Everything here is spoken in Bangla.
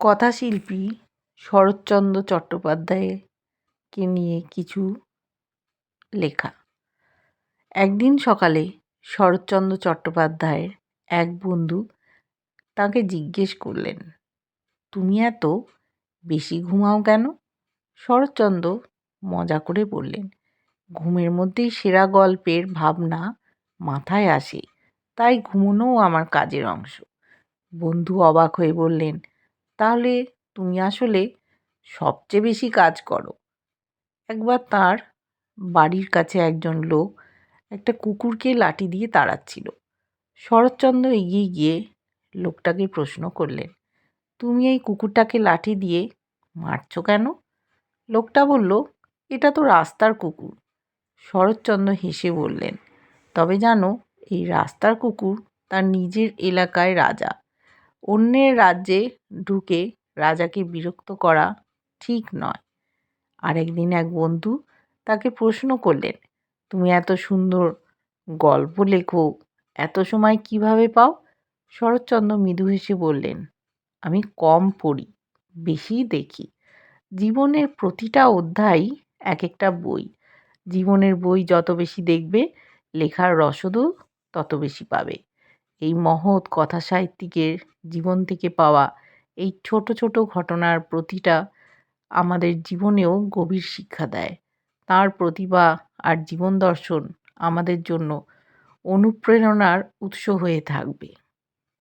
কথাশিল্পী শরৎচন্দ্র চট্টোপাধ্যায়কে নিয়ে কিছু লেখা। একদিন সকালে শরৎচন্দ্র চট্টোপাধ্যায়ের এক বন্ধু তাকে জিজ্ঞেস করলেন, তুমি এত বেশি ঘুমাও কেন? শরৎচন্দ্র মজা করে বললেন, ঘুমের মধ্যেই সেরা গল্পের ভাবনা মাথায় আসে, তাই ঘুমোনোও আমার কাজের অংশ। বন্ধু অবাক হয়ে বললেন তাহলে তুমি আসলে সবচেয়ে বেশি কাজ করো। একবার তার বাড়ির কাছে একজন লোক একটা কুকুরকে লাঠি দিয়ে তাড়াচ্ছিল। শরৎচন্দ্র এগিয়ে গিয়ে লোকটাকে প্রশ্ন করলেন, তুমি এই কুকুরটাকে লাঠি দিয়ে মারছো কেন? লোকটা বলল, এটা তো রাস্তার কুকুর। শরৎচন্দ্র হেসে বললেন, তবে জানো, এই রাস্তার কুকুর তার নিজের এলাকায় রাজা। অন্যের রাজ্যে ঢুকে রাজাকে বিরক্ত করা ঠিক নয়। আরেকদিন এক বন্ধু তাকে প্রশ্ন করলেন, তুমি এত সুন্দর গল্প লেখো, এত সময় কীভাবে পাও? শরৎচন্দ্র মৃদু হেসে বললেন, আমি কম পড়ি, বেশি দেখি। জীবনের প্রতিটা অধ্যায় এক একটা বই। জীবনের বই যত বেশি দেখবে, লেখার রসদও তত বেশি পাবে। এই মহৎ কথা সাহিত্যিকের জীবন থেকে পাওয়া এই ছোট ছোট ঘটনার প্রতিটা আমাদের জীবনেও গভীর শিক্ষা দেয়। তার প্রতিভা আর জীবন দর্শন আমাদের জন্য অনুপ্রেরণার উৎস হয়ে থাকবে।